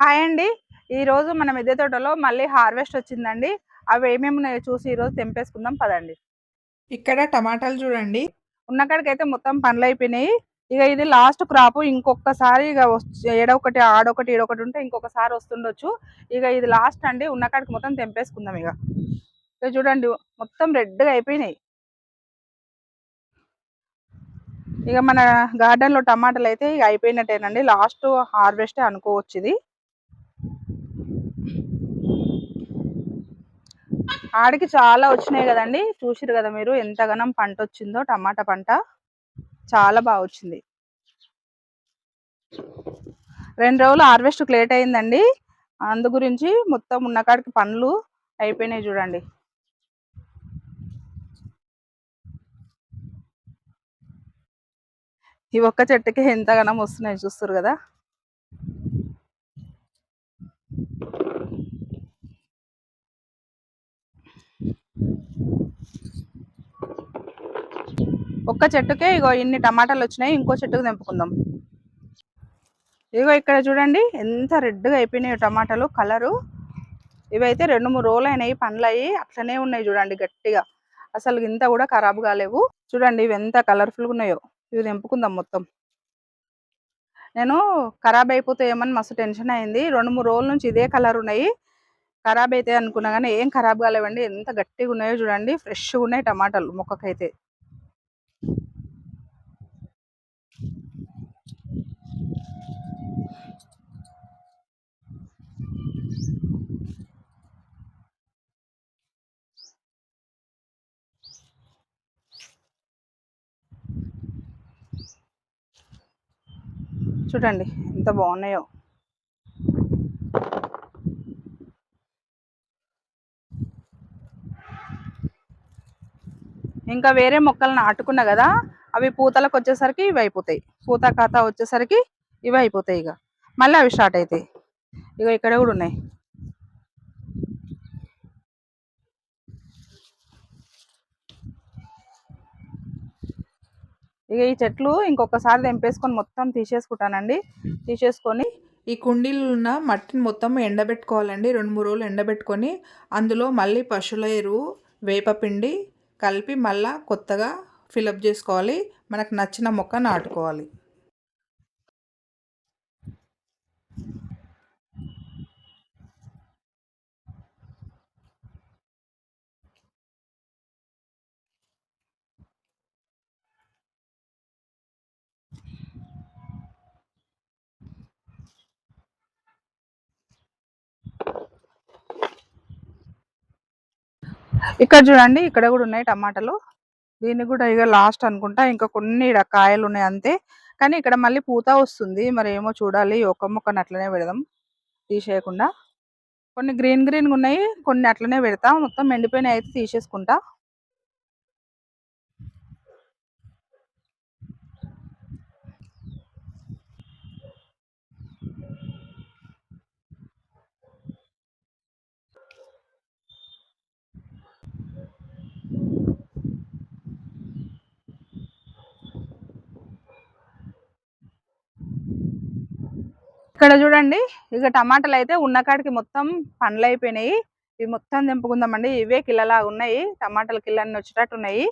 Hi అండి. ఈరోజు మన మిద్దె తోటలో మళ్ళీ హార్వెస్ట్ వచ్చిందండి. అవి ఏమేమి ఉన్నాయో చూసి ఈరోజు తెంపేసుకుందాం పదండి. ఇక్కడ టమాటాలు చూడండి. ఉన్నకాడికైతే మొత్తం పనులు అయిపోయినాయి. ఇక ఇది లాస్ట్ క్రాప్. ఇంకొకసారి ఇక ఏడొకటి ఆడొకటి ఏడొకటి ఉంటే ఇంకొకసారి వస్తుండొచ్చు. ఇక ఇది లాస్ట్ అండి. ఉన్నకాడికి మొత్తం తెంపేసుకుందాం ఇక. ఇక చూడండి మొత్తం రెడ్గా అయిపోయినాయి. ఇక మన గార్డెన్లో టమాటాలు అయితే ఇక అయిపోయినట్టేనండి. లాస్ట్ హార్వెస్టే అనుకోవచ్చు ఇది. ఆడికి చాలా వచ్చినాయి కదండి. చూసిరు కదా మీరు ఎంతగానం పంట వచ్చిందో టమాటా పంట. చాలా బాగా వచ్చింది. రెండు రోజులు హార్వెస్ట్ లేట్ అయిందండి. అందు గురించి మొత్తం ఉన్న కాడికి పండ్లు అయిపోయినాయి చూడండి. ఈ ఒక్క చెట్టుకి ఎంతగానం వస్తున్నాయి చూస్తారు కదా. ఒక్క చెట్టుకే ఇగో ఇన్ని టమాటాలు వచ్చినాయి ఇంకో చెట్టుకు తెంపుకుందాం. ఇగో ఇక్కడ చూడండి ఎంత రెడ్గా అయిపోయినాయి టమాటాలు కలరు. ఇవైతే రెండు మూడు రోజులు అయినాయి పండ్లు అయ్యి అట్లనే ఉన్నాయి చూడండి గట్టిగా. అసలు ఇంత కూడా ఖరాబ్ కాలేవు. చూడండి ఇవి ఎంత కలర్ఫుల్గా ఉన్నాయో. ఇవి తెంపుకుందాం మొత్తం. నేను ఖరాబ్ అయిపోతాయేమని మస్తు టెన్షన్ అయింది. రెండు మూడు రోజుల నుంచి ఇదే కలర్ ఉన్నాయి. ఖరాబ్ అయితే అనుకున్నా కానీ ఏం ఖరాబ్ కాలేవండి. ఎంత గట్టిగా ఉన్నాయో చూడండి. ఫ్రెష్గా ఉన్నాయి టమాటాలు మొక్కకైతే. చూడండి ఎంత బాగున్నాయో. ఇంకా వేరే మొక్కలు నాటుకున్నా కదా అవి పూతలకు వచ్చేసరికి ఇవి అయిపోతాయి. పూత ఖాతా వచ్చేసరికి ఇవి అయిపోతాయి ఇక. మళ్ళీ అవి స్టార్ట్ అవుతాయి. ఇక ఇక్కడ కూడా ఉన్నాయి. ఇక ఈ చెట్లు ఇంకొకసారి తెంపేసుకొని మొత్తం తీసేసుకుంటానండి. తీసేసుకొని ఈ కుండీలు ఉన్న మట్టిని మొత్తం ఎండబెట్టుకోవాలండి. రెండు మూడు రోజులు ఎండబెట్టుకొని అందులో మళ్ళీ పశువుల ఎరువు వేపపిండి కలిపి మళ్ళీ కొత్తగా ఫిలప్ చేసుకోవాలి. మనకు నచ్చిన మొక్క నాటుకోవాలి. ఇక్కడ చూడండి ఇక్కడ కూడా ఉన్నాయి టమాటాలు. దీన్ని కూడా ఇక లాస్ట్ అనుకుంటా. ఇంకా కొన్ని కాయలు ఉన్నాయి అంతే. కానీ ఇక్కడ మళ్ళీ పూత వస్తుంది. మరి ఏమో చూడాలి. ఒక మొక్కను అట్లనే పెడదాం. తీసేయకుండా. కొన్ని గ్రీన్ గ్రీన్గా ఉన్నాయి. కొన్ని అట్లనే పెడతా. మొత్తం ఎండిపోయినాయి అయితే తీసేసుకుంటా. ఇక్కడ చూడండి ఇక టమాటాలు అయితే ఉన్న కాడికి మొత్తం పండ్లు అయిపోయినాయి ఇవి మొత్తం తెంపుకుందామండి. ఇవే కిల్లలా ఉన్నాయి. టమాటాలు కిల్లన్ని వచ్చేటట్టు ఉన్నాయి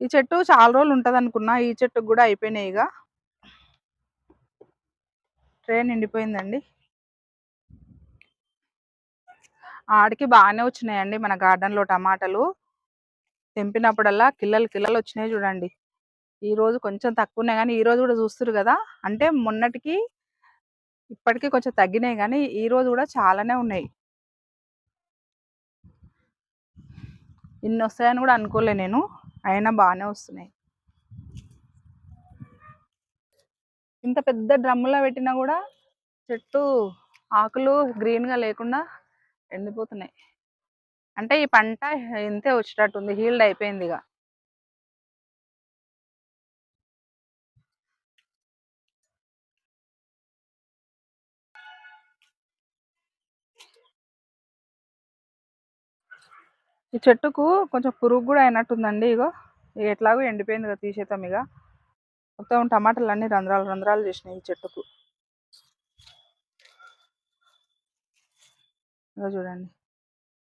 ఈ చెట్టు చాలా రోజులు ఉంటుంది అనుకున్నా ఈ చెట్టుకు కూడా అయిపోయినాయి ఇక. ట్రైన్ నిండిపోయిందండి. ఆడికి బాగానే వచ్చినాయండి మన గార్డెన్లో టమాటాలు. తెంపినప్పుడల్లా కిల్లలు కిల్లలు వచ్చినాయి చూడండి. ఈ రోజు కొంచెం తక్కువ ఉన్నాయి కానీ ఈ రోజు కూడా చూస్తారు కదా! అంటే మొన్నటికి ఇప్పటికీ కొంచెం తగ్గినాయి కానీ ఈ రోజు కూడా చాలానే ఉన్నాయి. ఇన్ని వస్తాయని కూడా అనుకోలే నేను. అయినా బాగానే వస్తున్నాయి. ఇంత పెద్ద డ్రమ్ములో పెట్టినా కూడా చెట్టు ఆకులు గ్రీన్గా లేకుండా ఎండిపోతున్నాయి. అంటే ఈ పంట ఇంతే వచ్చేటట్టుంది హీల్డ్ అయిపోయింది ఇక ఈ చెట్టుకు కొంచెం పురుగు కూడా అయినట్టుందండి ఇగో. ఇక ఎట్లాగో ఎండిపోయింది కదా తీసేద్దాం ఇక మొత్తం టమాటాలు అన్ని రంధ్రాలు రంధ్రాలు చేసినాయి ఈ చెట్టుకు. ఇంకా చూడండి.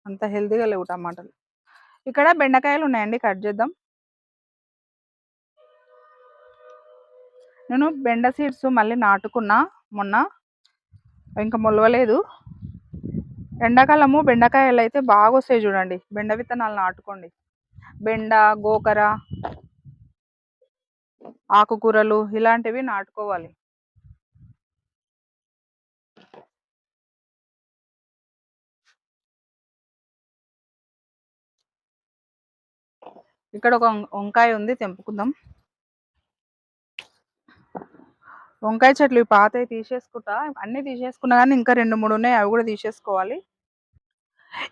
అంత హెల్తీగా లేవు టమాటాలు. ఇక్కడ బెండకాయలు ఉన్నాయండి కట్ చేద్దాం. నేను బెండ సీడ్స్ మళ్ళీ నాటుకున్నా మొన్న ఇంకా మొలవలేదు. ఎండాకాలము బెండకాయలు అయితే బాగా వస్తాయి చూడండి బెండ విత్తనాలు నాటుకోండి. బెండ గోకర ఆకుకూరలు ఇలాంటివి నాటుకోవాలి. ఇక్కడ ఒక వంకాయ ఉంది తెంపుకుందాం. వంకాయ చెట్లు ఈ పాతవి తీసేసుకుంటా. అన్ని తీసేసుకున్నా కానీ ఇంకా రెండు మూడు ఉన్నాయి అవి కూడా తీసేసుకోవాలి.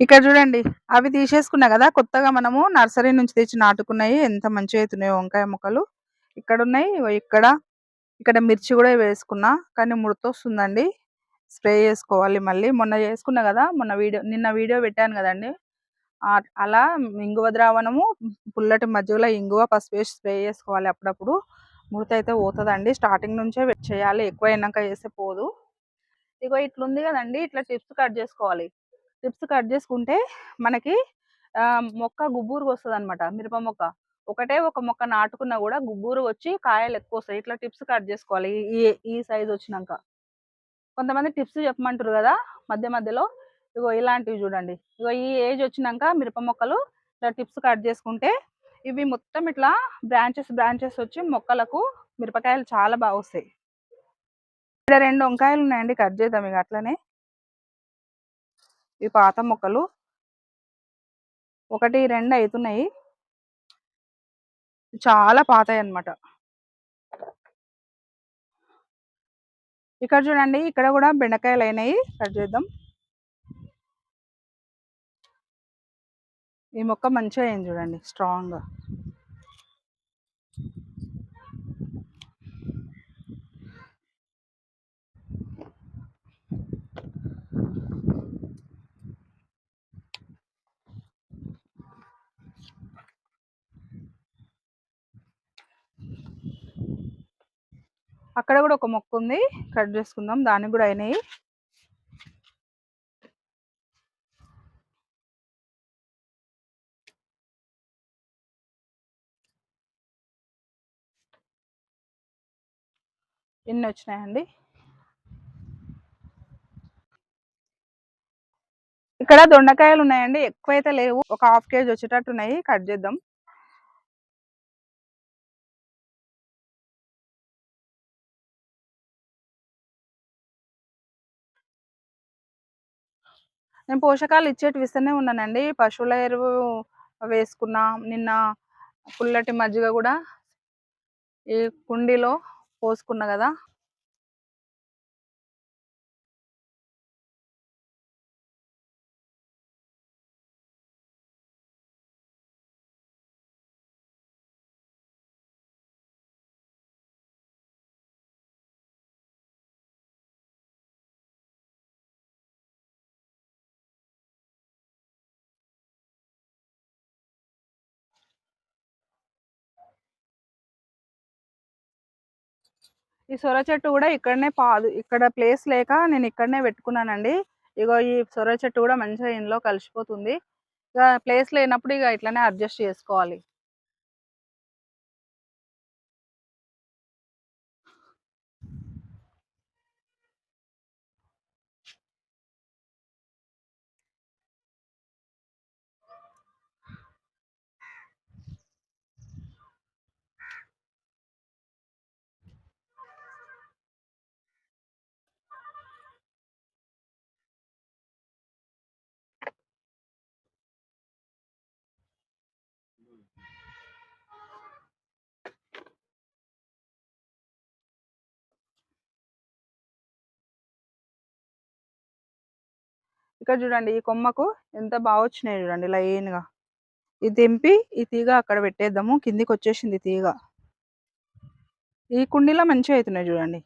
ఇక్కడ చూడండి అవి తీసేసుకున్నా కదా కొత్తగా మనము నర్సరీ నుంచి తెచ్చి నాటుకున్నాయి. ఎంత మంచిగా అవుతున్నాయి వంకాయ మొక్కలు. ఇక్కడ ఉన్నాయి ఇక్కడ. ఇక్కడ మిర్చి కూడా వేసుకున్నా కానీ ముడుతొస్తుందండి స్ప్రే చేసుకోవాలి మళ్ళీ. మొన్న చేసుకున్నా కదా మొన్న వీడియో నిన్న వీడియో పెట్టాను కదండి. అలా ఇంగువ ద్రావణము పుల్లటి మధ్యలో ఇంగువ పసుపు వేసి స్ప్రే చేసుకోవాలి అప్పుడప్పుడు. ముడత అయితే పోతుందండి. స్టార్టింగ్ నుంచే వెట్ చేయాలి. ఎక్కువ అయినాక చేస్తే పోదు. ఇగో ఇట్లుంది కదండి. ఇట్లా టిప్స్ కట్ చేసుకోవాలి. టిప్స్ కట్ చేసుకుంటే మనకి మొక్క గుబ్బూరుకు వస్తుంది అనమాట మిరప మొక్క. ఒకటే ఒక మొక్క నాటుకున్నా కూడా గుబ్బూరు వచ్చి కాయలు ఎక్కువ వస్తాయి. ఇట్లా టిప్స్ కట్ చేసుకోవాలి. ఈ ఈ సైజ్ వచ్చినాక. కొంతమంది టిప్స్ చెప్పమంటారు కదా మధ్య మధ్యలో. ఇగో ఇలాంటివి చూడండి. ఇగో ఈ ఏజ్ వచ్చినాక మిరప మొక్కలు ఇట్లా టిప్స్ కట్ చేసుకుంటే ఇవి మొత్తం ఇట్లా బ్రాంచెస్ బ్రాంచెస్ వచ్చి మొక్కలకు మిరపకాయలు చాలా బాగా వస్తాయి. ఇక్కడ రెండు వంకాయలు ఉన్నాయండి కట్ చేద్దాం ఇక అట్లనే. ఇవి పాత మొక్కలు. ఒకటి రెండు అవుతున్నాయి చాలా పాతాయి అన్నమాట. ఇక్కడ చూడండి ఇక్కడ కూడా బెండకాయలు అయినాయి. కట్ చేద్దాం. ఈ మొక్క మంచిగా అయింది చూడండి స్ట్రాంగ్. అక్కడ కూడా ఒక మొక్క ఉంది కట్ చేసుకుందాం దానికి కూడా అయినాయి. ఇన్ని వచ్చినాయండి? ఇక్కడ దొండకాయలు ఉన్నాయండి. ఎక్కువైతే లేవు. ఒక హాఫ్ కేజీ వచ్చేటట్టు ఉన్నాయి. కట్ చేద్దాం. నేను పోషకాలు ఇచ్చేటివి ఇస్తూనే ఉన్నానండి. పశువుల ఎరువు వేసుకున్నా నిన్న పుల్లటి మజ్జిగ కూడా ఈ కుండీలో పోసుకున్నా కదా ఈ సొర చెట్టు కూడా ఇక్కడనే పాదు ఇక్కడ ప్లేస్ లేక నేను ఇక్కడనే పెట్టుకున్నానండి. ఇగో ఈ సొర చెట్టు కూడా మంచిగా ఇందులో కలిసిపోతుంది. ఇక ప్లేస్ లేనప్పుడు ఇక ఇట్లనే అడ్జస్ట్ చేసుకోవాలి. ఇక్కడ చూడండి ఈ కొమ్మకు ఎంత బాగా వచ్చినాయి చూడండి లైన్గా ఇది తెంపి ఈ తీగ అక్కడ పెట్టేద్దాము. కిందికి వచ్చేసింది తీగ. ఈ కుండీలో మంచిగా అవుతున్నాయి చూడండి.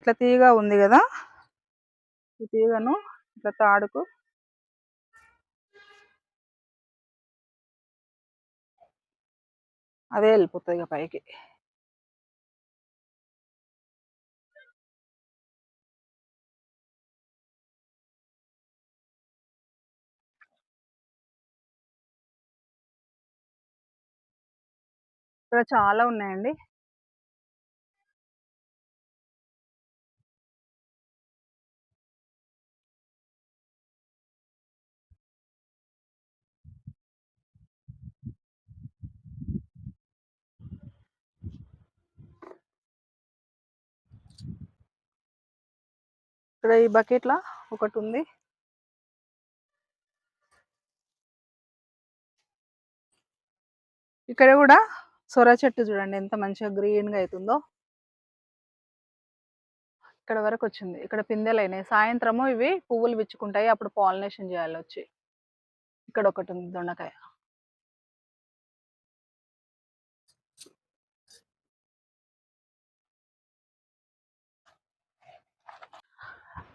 ఇట్లా తీగ ఉంది కదా. ఈ తీగను ఇట్లా తాడుకు అదే వెళ్ళిపోతుంది ఇక పైకి. ఇక్కడ చాలా ఉన్నాయండి. ఇక్కడ ఈ బకెట్లా ఒకటి ఉంది ఇక్కడ కూడా సొర చెట్టు చూడండి ఎంత మంచిగా గ్రీన్గా అవుతుందో ఇక్కడ వరకు వచ్చింది. ఇక్కడ పిందెలు అయినాయి. సాయంత్రము ఇవి పువ్వులు విచ్చుకుంటాయి. అప్పుడు పాలినేషన్ చేయాలి వచ్చి. ఇక్కడ ఒకటి ఉంది దొండకాయ.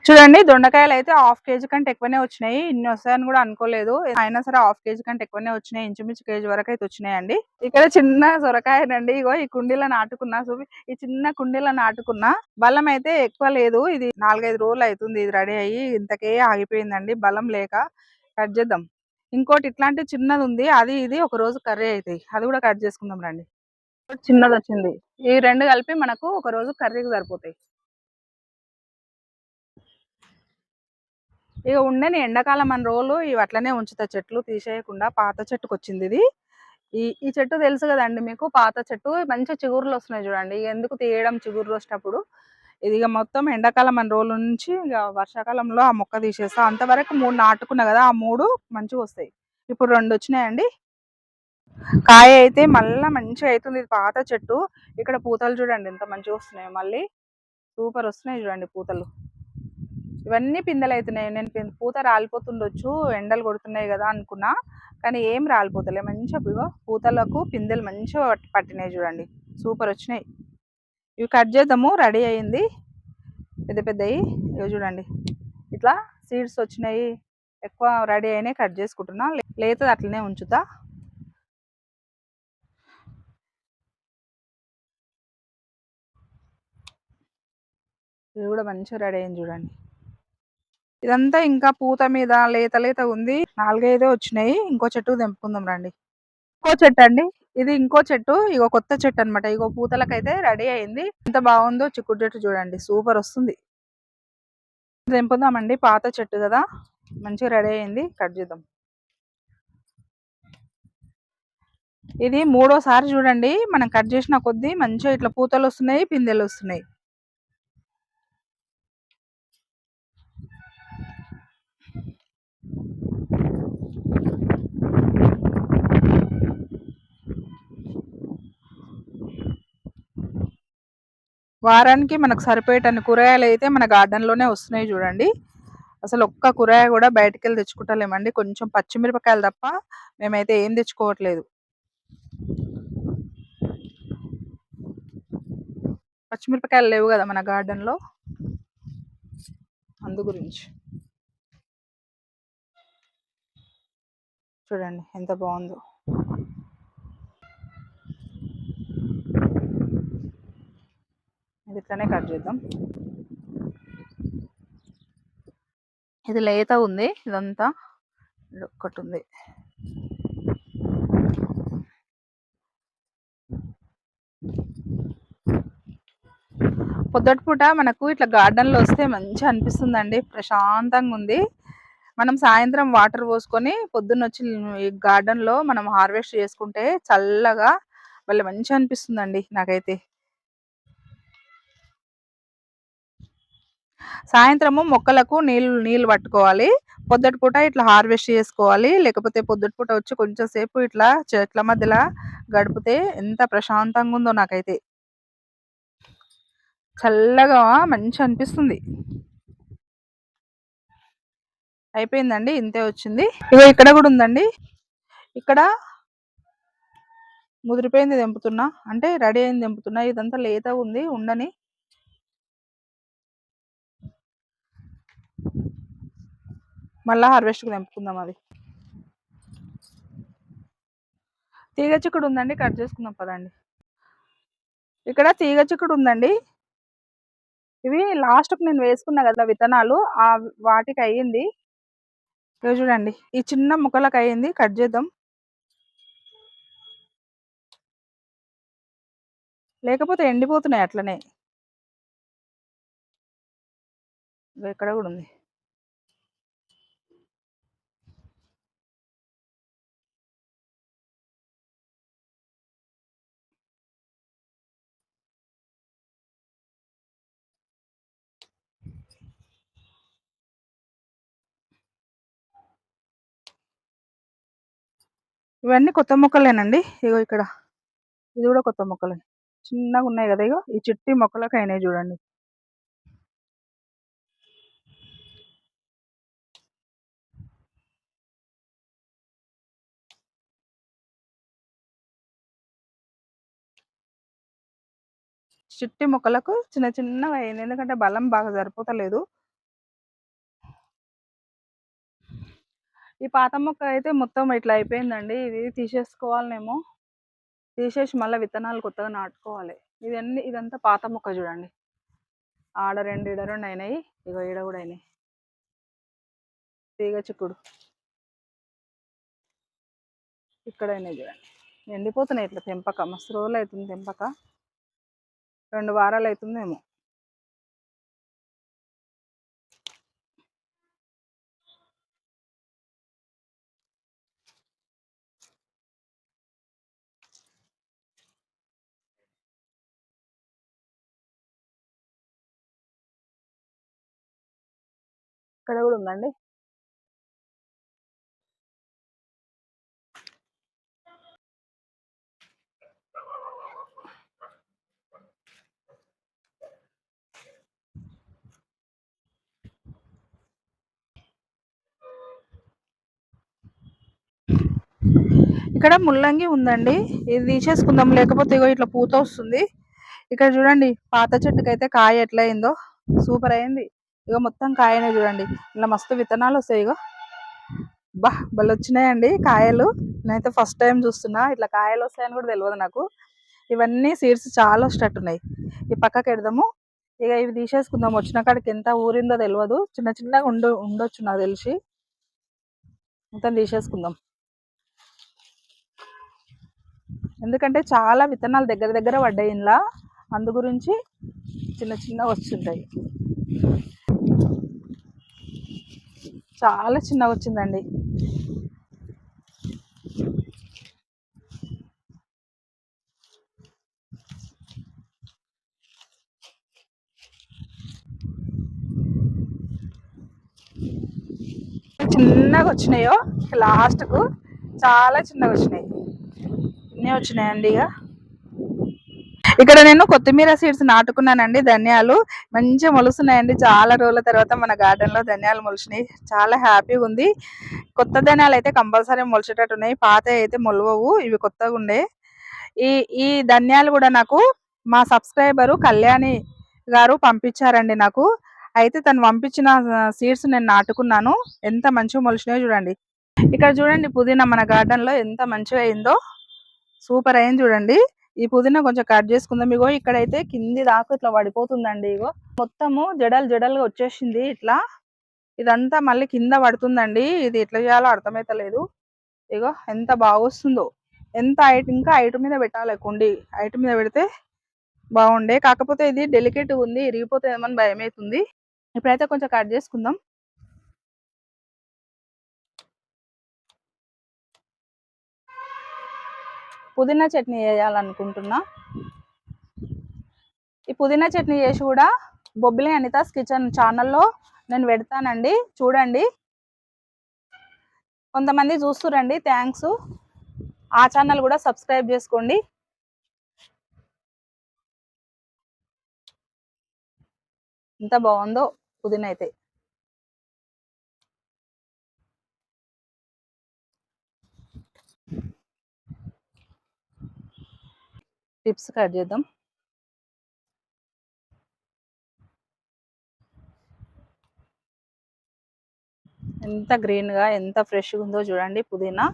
చూడండి దొండకాయలు అయితే హాఫ్ కేజీ కంటే ఎక్కువనే వచ్చినాయి. ఇన్ని వస్తాయని కూడా అనుకోలేదు. అయినా సరే హాఫ్ కేజీ కంటే ఎక్కువనే వచ్చినాయి. ఇంచుమించు కేజీ వరకు అయితే వచ్చినాయండి. ఇక్కడ చిన్న సొరకాయనండి. ఇగో ఈ కుండీలో నాటుకున్నా చూపి ఈ చిన్న కుండీలో నాటుకున్నా బలం అయితే ఎక్కువ లేదు. ఇది నాలుగైదు రోజులు అవుతుంది ఇది రెడీ అయ్యి. ఇంతకే ఆగిపోయిందండి. బలం లేక కట్ చేద్దాం. ఇంకోటి ఇట్లాంటి చిన్నది ఉంది. అది ఇది ఒక రోజు కర్రీ అవుతాయి అది కూడా కట్ చేసుకుందాం రండి. చిన్నది వచ్చింది ఈ రెండు కలిపి మనకు ఒక రోజు కర్రీకి సరిపోతాయి. ఇక ఉండని ఎండాకాలం అన్ని రోజులు ఇవి అట్లనే ఉంచుతా. చెట్లు తీసేయకుండా పాత చెట్టుకు వచ్చింది ఇది. ఈ ఈ చెట్టు తెలుసు కదండి మీకు? పాత చెట్టు మంచి చిగురులు వస్తున్నాయి చూడండి. ఇక ఎందుకు తీయడం చిగురు వచ్చినప్పుడు? ఇది ఇక మొత్తం ఎండాకాలం అన్ని రోజుల నుంచి ఇక వర్షాకాలంలో ఆ మొక్క తీసేస్తా. అంతవరకు మూడు నాటుకున్నా కదా ఆ మూడు మంచిగా వస్తాయి. ఇప్పుడు రెండు వచ్చినాయండి. కాయ అయితే మళ్ళీ మంచిగా అవుతుంది ఇది పాత చెట్టు. ఇక్కడ పూతలు చూడండి ఎంత మంచిగా వస్తున్నాయి మళ్ళీ. సూపర్ వస్తున్నాయి చూడండి పూతలు. ఇవన్నీ పిందెలు అవుతున్నాయి నేను పూత రాలిపోతుండొచ్చు ఎండలు కొడుతున్నాయి కదా అనుకున్నా కానీ ఏం రాలిపోతలే. మంచిగా ఇగో పూతలకు పిందెలు మంచిగా పట్టినాయి చూడండి. సూపర్ వచ్చినాయి. ఇవి కట్ చేద్దాము రెడీ అయింది. పెద్ద పెద్దవి ఇవి చూడండి. ఇట్లా సీడ్స్ వచ్చినాయి. ఎక్కువ రెడీ అయినాయి కట్ చేసుకుంటున్నా. లేతది అట్లనే ఉంచుతా. ఇది కూడా మంచిగా రెడీ అయింది చూడండి. ఇదంతా ఇంకా పూత మీద లేత లేత ఉంది. నాలుగైదే వచ్చినాయి. ఇంకో చెట్టు తెంపుకుందాం రండి. ఇంకో చెట్టు అండి. ఇది ఇంకో చెట్టు. ఇగో కొత్త చెట్టు అన్నమాట. ఇగో పూతలకైతే రెడీ అయింది. ఎంత బాగుందో చిక్కుడు చెట్టు చూడండి. సూపర్ వస్తుంది. తెంపుదామండి. పాత చెట్టు కదా. మంచిగా రెడీ అయింది. కట్ చేద్దాం. ఇది మూడోసారి చూడండి. మనం కట్ చేసిన కొద్దీ మంచిగా ఇట్లా పూతలు వస్తున్నాయి పిందెలు వస్తున్నాయి. వారానికి మనకు సరిపోయేటన్ని కూరగాయలు అయితే మన గార్డెన్లోనే వస్తున్నాయి చూడండి. అసలు ఒక్క కూరగాయ కూడా బయటికి వెళ్ళి తెచ్చుకుంటలేమండి. కొంచెం పచ్చిమిరపకాయలు తప్ప మేమైతే ఏం తెచ్చుకోవట్లేదు. పచ్చిమిరపకాయలు లేవు కదా మన గార్డెన్లో అందు గురించి. చూడండి ఎంత బాగుందో. ఇది ఇట్లానే కట్ చేద్దాం. ఇది లేత ఉంది ఇదంతా ఒకటి ఒక్కటి ఉంది. పొద్దుటి పూట మనకు ఇట్లా గార్డెన్లో లో వస్తే మంచిగా అనిపిస్తుందండి ప్రశాంతంగా ఉంది. మనం సాయంత్రం వాటర్ పోసుకొని పొద్దున్న వచ్చి ఈ గార్డెన్లో లో మనం హార్వెస్ట్ చేసుకుంటే చల్లగా భలే మంచిగా అనిపిస్తుందండి నాకైతే. సాయంత్రము మొక్కలకు నీళ్ళు నీళ్ళు పట్టుకోవాలి. పొద్దుటి పూట ఇట్లా హార్వెస్ట్ చేసుకోవాలి. లేకపోతే పొద్దుటి పూట వచ్చి కొంచెం సేపు ఇట్లా చెట్ల మధ్యలో గడిపితే ఎంత ప్రశాంతంగా ఉందో నాకైతే. చల్లగా మంచిగా అనిపిస్తుంది. అయిపోయిందండి ఇంతే వచ్చింది. ఇగో ఇక్కడ కూడా ఉందండి. ఇక్కడ ముదిరిపోయింది తెంపుతున్నా. అంటే రెడీ అయింది తెంపుతున్నా. ఇదంతా లేత ఉంది ఉండని. మళ్ళీ హార్వెస్ట్కి తెంపుకుందాం అది. తీగ చిక్కుడు ఉందండి కట్ చేసుకుందాం పదండి. ఇక్కడ తీగ చిక్కుడు ఉందండి. ఇవి లాస్ట్కి నేను వేసుకున్నా కదా విత్తనాలు ఆ వాటికి అయ్యింది. ఇక చూడండి. ఈ చిన్న ముక్కలకు అయింది కట్ చేద్దాం. లేకపోతే ఎండిపోతున్నాయి అట్లనే. ఇక్కడ కూడా ఉంది. ఇవన్నీ కొత్త మొక్కలేనండి. ఇగో ఇక్కడ. ఇది కూడా కొత్త మొక్కలే. చిన్నగా ఉన్నాయి కదా ఇగో. ఈ చిట్టి మొక్కలకు అయినాయి చూడండి. చిట్టి మొక్కలకు చిన్న చిన్నగా అయింది. ఎందుకంటే బలం బాగా సరిపోతలేదు. ఈ పాత మొక్క అయితే మొత్తం ఇట్లా అయిపోయిందండి. ఇది తీసేసుకోవాలనేమో తీసేసి మళ్ళీ విత్తనాలు కొత్తగా నాటుకోవాలి. ఇదన్నీ ఇదంతా పాత మొక్క చూడండి. ఆడ రెండు ఈడ రెండు అయినాయి. ఇగో ఈడ కూడా అయినాయి. తీగ చిక్కుడు. ఇక్కడ అయినాయి చూడండి. ఎండిపోతున్నాయి ఇట్లా తెంపక. మస్తు రోజులు అవుతుంది తెంపక. రెండు వారాలు అవుతుందేమో. ఇక్కడ కూడా ఉందండి? ఇక్కడ ముల్లంగి ఉందండి. ఇది తీసేసుకుందాం. లేకపోతే ఇగో ఇట్లా పూత వస్తుంది. ఇక్కడ చూడండి పాత చెట్టుకి అయితే కాయ ఎట్లా అయిందో సూపర్ అయింది. ఇగో మొత్తం కాయనే చూడండి. ఇలా మస్తు విత్తనాలు వస్తాయి ఇగో. బా భలే వచ్చినాయండి కాయలు. నేనైతే ఫస్ట్ టైం చూస్తున్నా. ఇట్లా కాయలు వస్తాయని కూడా తెలియదు నాకు. ఇవన్నీ సీడ్స్ చాలా వచ్చేటట్టున్నాయి ఈ పక్కకి పెడదాము. ఇక ఇవి తీసేసుకుందాం వచ్చిన కాడికి ఎంత ఊరిందో తెలియదు చిన్న చిన్నగా ఉండు ఉండొచ్చు నాకు తెలిసి. మొత్తం తీసేసుకుందాం. ఎందుకంటే చాలా విత్తనాలు దగ్గర దగ్గర పడ్డాయి ఇందులో. అందు గురించి చిన్న చిన్న వస్తుంటాయి చాలా చిన్నగా వచ్చిందండి. చిన్నగా వచ్చినాయో లాస్ట్కు చాలా చిన్నగా వచ్చినాయి. ఇన్ని వచ్చినాయండి ఇక ఇక్కడ నేను కొత్తిమీర సీడ్స్ నాటుకున్నానండి ధనియాలు మంచిగా మొలుస్తున్నాయండి. చాలా రోజుల తర్వాత మన గార్డెన్లో ధనియాలు మొలిచినాయి. చాలా హ్యాపీగా ఉంది. కొత్త ధనియాలు అయితే కంపల్సరీ మొలిచేటట్టు ఉన్నాయి. పాత అయితే మొలవవు ఇవి కొత్తగా ఉండే. ఈ ఈ ధనియాలు కూడా నాకు మా సబ్స్క్రైబరు కళ్యాణి గారు పంపించారండి నాకు. అయితే తను పంపించిన సీడ్స్ నేను నాటుకున్నాను. ఎంత మంచిగా మొలిచినాయో చూడండి. ఇక్కడ చూడండి పుదీనా మన గార్డెన్లో ఎంత మంచిగా అయిందో. సూపర్ అయింది చూడండి. ఈ పుదీనా కొంచెం కట్ చేసుకుందాం. ఇగో ఇక్కడైతే కింది దాకా ఇట్లా పడిపోతుందండి ఇగో. మొత్తము జడలు జడలుగా వచ్చేసింది ఇట్లా. ఇదంతా మళ్ళీ కింద పడుతుందండి. ఇది ఎట్లా చేయాలో అర్థమైతలేదు. ఇగో ఎంత బాగా వస్తుందో ఎంత హైట్ ఇంకా హైట్ మీద పెట్టాలి కుండి. హైట్ మీద పెడితే బాగుండే. కాకపోతే ఇది డెలికేట్ ఉంది ఇరిగిపోతుందేమో అని భయం అవుతుంది ఇప్పుడైతే కొంచెం కట్ చేసుకుందాం. పుదీనా చట్నీ వేయాలనుకుంటున్నా ఈ పుదీనా చట్నీ చేసి కూడా బొబ్బిలి అనితాస్ కిచెన్ ఛానల్లో నేను పెడతానండి. చూడండి. కొంతమంది చూస్తురండి. థ్యాంక్స్. ఆ ఛానల్ కూడా సబ్స్క్రైబ్ చేసుకోండి. ఎంత బాగుందో పుదీనా అయితే. టిప్స్ కట్ చేద్దాం. ఎంత గ్రీన్గా ఎంత ఫ్రెష్గా ఉందో చూడండి పుదీనా.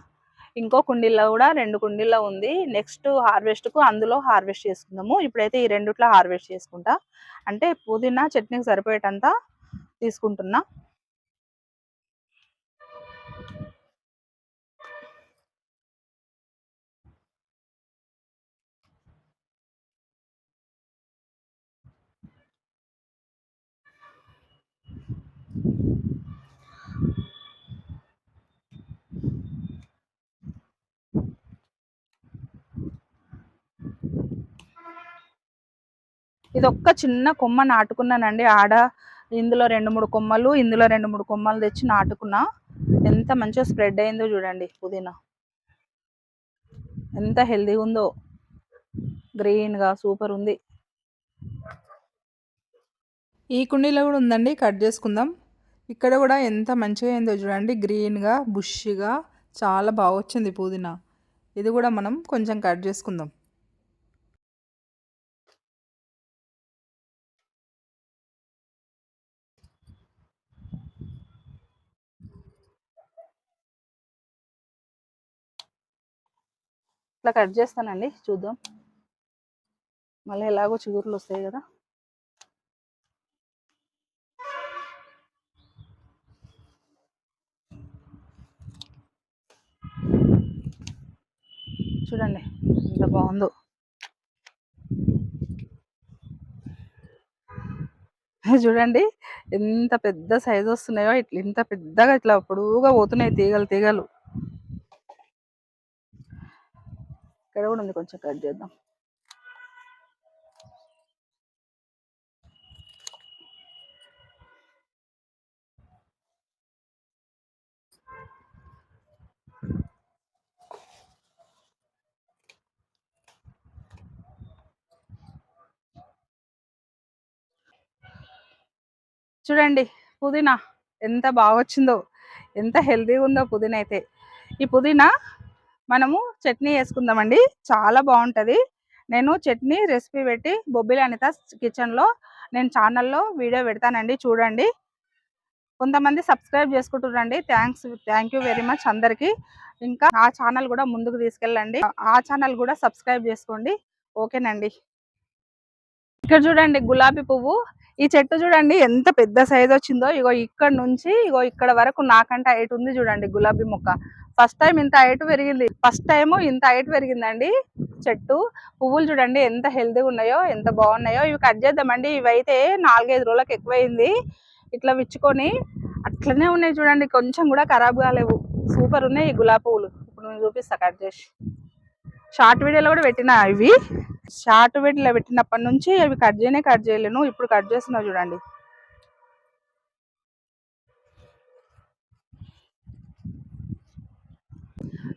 ఇంకో కుండీల్లో కూడా రెండు కుండీల్లో ఉంది. నెక్స్ట్ హార్వెస్ట్కు అందులో హార్వెస్ట్ చేసుకుందాము. ఇప్పుడైతే ఈ రెండుట్లో హార్వెస్ట్ చేసుకుంటా. అంటే పుదీనా చట్నీకి సరిపోయేటంత తీసుకుంటున్నా. ఇదొక్క చిన్న కొమ్మ నాటుకున్నానండి. ఆడ ఇందులో రెండు మూడు కొమ్మలు ఇందులో రెండు మూడు కొమ్మలు తెచ్చి నాటుకున్నా ఎంత మంచిగా స్ప్రెడ్ అయిందో చూడండి పుదీనా. ఎంత హెల్దీగా ఉందో. గ్రీన్గా సూపర్ ఉంది. ఈ కుండీలో కూడా ఉందండి కట్ చేసుకుందాం. ఇక్కడ కూడా ఎంత మంచిగా అయిందో చూడండి గ్రీన్గా బుష్గా చాలా బాగా వచ్చింది పుదీనా. ఇది కూడా మనం కొంచెం కట్ చేసుకుందాం. ఇట్లా కట్ చేస్తానండి చూద్దాం. మళ్ళీ ఎలాగో చిగురులు వస్తాయి కదా. చూడండి ఎంత బాగుందో. చూడండి ఎంత పెద్ద సైజు వస్తున్నాయో ఇట్లా ఇంత పెద్దగా ఇట్లా పొడువుగా పోతున్నాయి తీగలు తీగలు. ఇక్కడ కూడా ఉంది కొంచెం కట్ చేద్దాం. చూడండి పుదీనా ఎంత బాగా వచ్చిందో ఎంత హెల్తీగా ఉందో పుదీనా అయితే ఈ పుదీనా మనము చట్నీ వేసుకుందామండి. చాలా బాగుంటుంది. నేను చట్నీ రెసిపీ పెట్టి బొబ్బిలి అనిత కిచెన్లో నేను ఛానల్లో వీడియో పెడతానండి. చూడండి. కొంతమంది subscribe చేసుకుంటున్నారండి thanks thank you very much అందరికీ. ఇంకా ఆ ఛానల్ కూడా ముందుకు తీసుకెళ్ళండి. ఆ ఛానల్ కూడా సబ్స్క్రైబ్ చేసుకోండి. ఓకేనండి. ఇక్కడ చూడండి గులాబీ పువ్వు. ఈ చెట్టు చూడండి ఎంత పెద్ద సైజ్ వచ్చిందో. ఇగో ఇక్కడ నుంచి ఇగో ఇక్కడ వరకు నాకంటే హైట్ ఉంది చూడండి గులాబీ మొక్క. ఫస్ట్ టైం ఇంత హైట్ పెరిగింది. ఫస్ట్ టైం ఇంత హైట్ పెరిగిందండి. చెట్టు. పువ్వులు చూడండి ఎంత హెల్తీగా ఉన్నాయో ఎంత బాగున్నాయో. ఇవి కట్ చేద్దామండి. ఇవి అయితే నాలుగైదు రోజులకు ఎక్కువైంది. ఇట్లా విచ్చుకొని అట్లనే ఉన్నాయి చూడండి. కొంచెం కూడా ఖరాబ్ కాలేవు. సూపర్ ఉన్నాయి ఈ గులాబీ పువ్వులు. ఇప్పుడు నేను చూపిస్తా కట్ చేసి. షార్ట్ వీడియోలో కూడా పెట్టిన ఇవి? షార్ట్ వీడియోలో పెట్టినప్పటి నుంచి అవి కట్ చేయనే కట్ చేయలేను. ఇప్పుడు కట్ చేస్తున్నావు చూడండి.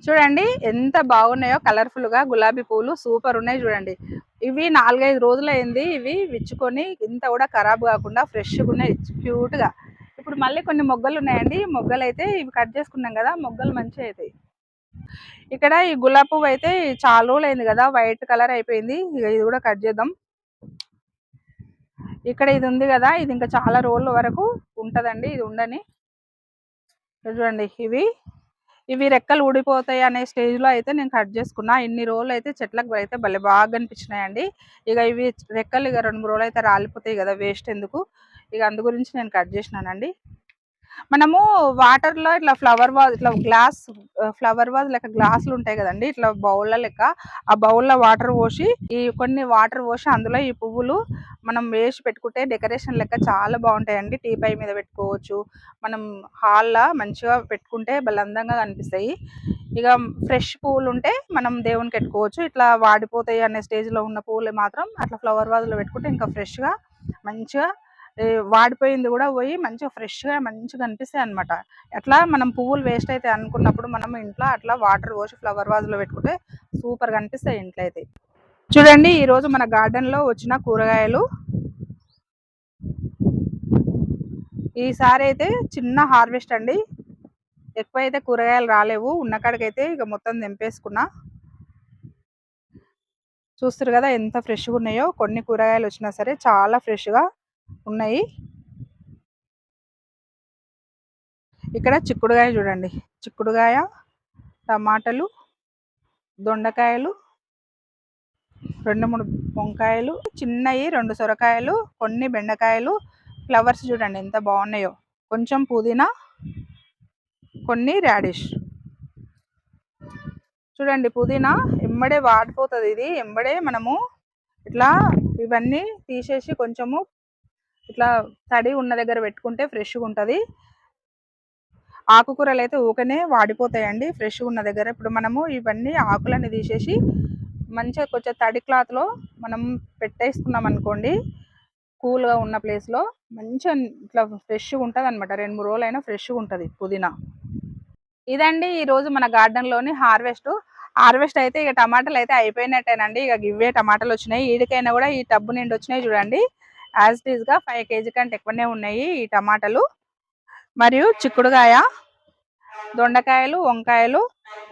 చూడండి ఎంత బాగున్నాయో కలర్ఫుల్గా గులాబీ పూలు సూపర్ ఉన్నాయి చూడండి. ఇవి నాలుగైదు రోజులు అయింది ఇవి విచ్చుకొని ఇంత కూడా ఖరాబ్ కాకుండా ఫ్రెష్గా ఉన్నాయి క్యూట్గా ఇప్పుడు మళ్ళీ కొన్ని మొగ్గలు ఉన్నాయండి. మొగ్గలు అయితే ఇవి కట్ చేసుకున్నాం కదా మొగ్గలు మంచిగా అవుతాయి ఇక్కడ ఈ గులాబీ పువ్వు అయితే చాలా రోజులు అయింది కదా వైట్ కలర్ అయిపోయింది. ఇక ఇది కూడా కట్ చేద్దాం. ఇక్కడ ఇది ఉంది కదా ఇది ఇంకా చాలా రోజుల వరకు ఉంటదండి ఇది ఉండని. చూడండి ఇవి. ఇవి రెక్కలు ఊడిపోతాయి అనే స్టేజ్లో అయితే నేను కట్ చేసుకున్నా. ఇన్ని రోజులు అయితే చెట్లకు అయితే భలే బాగా అనిపించినాయండి. ఇక ఇవి రెక్కలు ఇక రెండు మూడు రోజులు అయితే రాలిపోతాయి కదా వేస్ట్ ఎందుకు? ఇక అందు గురించి నేను కట్ చేసినానండి. మనము వాటర్లో ఇట్లా ఫ్లవర్ వాజ్ ఇట్లా గ్లాస్ ఫ్లవర్ వాజ్ లెక్క గ్లాసులు ఉంటాయి కదండి ఇట్లా బౌల్ల లెక్క ఆ బౌల్లో వాటర్ పోసి ఈ కొన్ని వాటర్ పోసి అందులో ఈ పువ్వులు మనం వేసి పెట్టుకుంటే డెకరేషన్ లెక్క చాలా బాగుంటాయండి. టీ పై మీద పెట్టుకోవచ్చు. మనం హాల్లో మంచిగా పెట్టుకుంటే భలే అందంగా కనిపిస్తాయి. ఇక ఫ్రెష్ పువ్వులు ఉంటే మనం దేవునికి పెట్టుకోవచ్చు. ఇట్లా వాడిపోతాయి అనే స్టేజ్లో ఉన్న పువ్వులు మాత్రం అట్లా ఫ్లవర్ వాజ్లో పెట్టుకుంటే ఇంకా ఫ్రెష్గా మంచిగా వాడిపోయింది కూడా పోయి మంచిగా ఫ్రెష్గా మంచిగా అనిపిస్తాయి అనమాట ఎట్లా మనం పువ్వులు వేస్ట్ అయితే అనుకున్నప్పుడు మనం ఇంట్లో అట్లా వాటర్ పోసి ఫ్లవర్ వాజ్లో పెట్టుకుంటే సూపర్గా అనిపిస్తాయి ఇంట్లో అయితే. చూడండి ఈరోజు మన గార్డెన్లో వచ్చిన కూరగాయలు. ఈసారి అయితే చిన్న హార్వెస్ట్ అండి. ఎక్కువ అయితే కూరగాయలు రాలేవు. ఉన్న కాడికైతే ఇక మొత్తం తెంపేసుకున్నా. చూస్తారు కదా ఎంత ఫ్రెష్గా ఉన్నాయో. కొన్ని కూరగాయలు వచ్చినా సరే చాలా ఫ్రెష్గా ఉన్నాయి. ఇక్కడ చిక్కుడుగాయ చూడండి. చిక్కుడుగాయ టమాటాలు దొండకాయలు రెండు మూడు వంకాయలు చిన్నవి రెండు సొరకాయలు కొన్ని బెండకాయలు ఫ్లవర్స్ చూడండి ఎంత బాగున్నాయో. కొంచెం పుదీనా కొన్ని రాడిష్. చూడండి పుదీనా ఎంబడే వాడిపోతుంది ఇది. ఎంబడే మనము ఇట్లా ఇవన్నీ తీసేసి కొంచెము ఇట్లా తడి ఉన్న దగ్గర పెట్టుకుంటే ఫ్రెష్గా ఉంటుంది. ఆకుకూరలు అయితే ఊకనే వాడిపోతాయండి ఫ్రెష్గా ఉన్న దగ్గర. ఇప్పుడు మనము ఇవన్నీ ఆకులన్నీ తీసేసి మంచిగా కొంచెం తడి క్లాత్లో మనం పెట్టేసుకున్నాం అనుకోండి కూల్గా ఉన్న ప్లేస్లో మంచిగా ఇట్లా ఫ్రెష్గా ఉంటుంది అనమాట రెండు మూడు రోజులు అయినా ఫ్రెష్గా ఉంటుంది పుదీనా. ఇదండి ఈరోజు మన గార్డెన్లోని హార్వెస్ట్. హార్వెస్ట్ అయితే ఇక టమాటాలు అయితే అయిపోయినట్టేనండి. ఇక ఇవే టమాటాలు వచ్చినాయి ఈడికైనా కూడా ఈ టబ్బు నిండి వచ్చినాయి చూడండి. యాజ్ ఇట్ ఈస్గా ఫైవ్ కేజీ కంటే ఎక్కువనే ఉన్నాయి ఈ టమాటాలు. మరియు చిక్కుడుగాయ దొండకాయలు వంకాయలు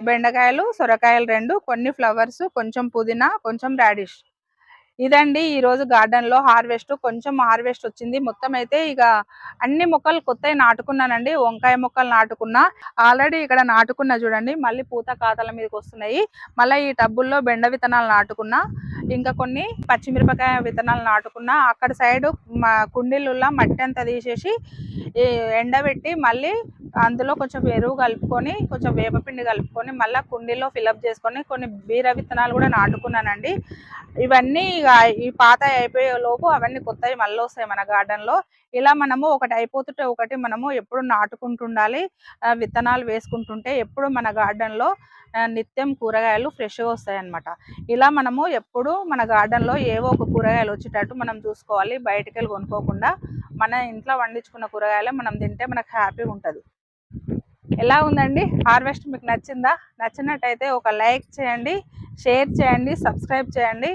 బెండకాయలు సొరకాయలు రెండు కొన్ని ఫ్లవర్స్ కొంచెం పుదీనా కొంచెం రాడిష్ ఇదండి ఈ రోజు గార్డెన్లో హార్వెస్ట్ కొంచెం హార్వెస్ట్ వచ్చింది. మొత్తం అయితే ఇక అన్ని మొక్కలు కొత్తవి నాటుకున్నానండి. వంకాయ మొక్కలు నాటుకున్నా. ఆల్రెడీ ఇక్కడ నాటుకున్నా చూడండి. మళ్ళీ పూత కాతల మీదకి వస్తున్నాయి. మళ్ళీ ఈ టబ్బుల్లో బెండ విత్తనాలు నాటుకున్నా. ఇంకా కొన్ని పచ్చిమిరపకాయ విత్తనాలు నాటుకున్నా. అక్కడ సైడ్ మా కుండీలులా మట్టి అంతా తీసేసి ఎండబెట్టి మళ్ళీ అందులో కొంచెం ఎరువు కలుపుకొని కొంచెం వేపపిండి కలుపుకొని మళ్ళీ కుండీలో ఫిలప్ చేసుకొని కొన్ని బీర విత్తనాలు కూడా నాటుకున్నానండి. ఇవన్నీ ఈ పాత అయిపోయే లోపు అవన్నీ కొత్తవి మళ్ళీ వస్తాయి మన గార్డెన్లో ఇలా మనము ఒకటి అయిపోతుంటే ఒకటి మనము ఎప్పుడు నాటుకుంటుండాలి విత్తనాలు వేసుకుంటుంటే ఎప్పుడు మన గార్డెన్లో నిత్యం కూరగాయలు ఫ్రెష్గా వస్తాయి అన్నమాట ఇలా మనము ఎప్పుడు మన గార్డెన్లో ఏవో ఒక కూరగాయలు వచ్చేటట్టు మనం చూసుకోవాలి బయటికి వెళ్ళి కొనుక్కోకుండా. మన ఇంట్లో పండించుకున్న కూరగాయలు మనం తింటే మనకు హ్యాపీగా ఉంటుంది. ఎలా ఉందండి? హార్వెస్ట్ మీకు నచ్చిందా? నచ్చినట్టయితే ఒక లైక్ చేయండి షేర్ చేయండి సబ్స్క్రైబ్ చేయండి.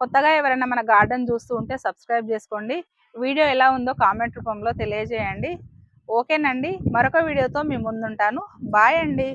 కొత్తగా ఎవరైనా మన గార్డెన్ చూస్తూ ఉంటే సబ్స్క్రైబ్ చేసుకోండి. వీడియో ఎలా ఉందో కామెంట్ రూపంలో తెలియజేయండి. ఓకేనండి. మరొక వీడియోతో మీ ముందుంటాను. బాయ్ అండి.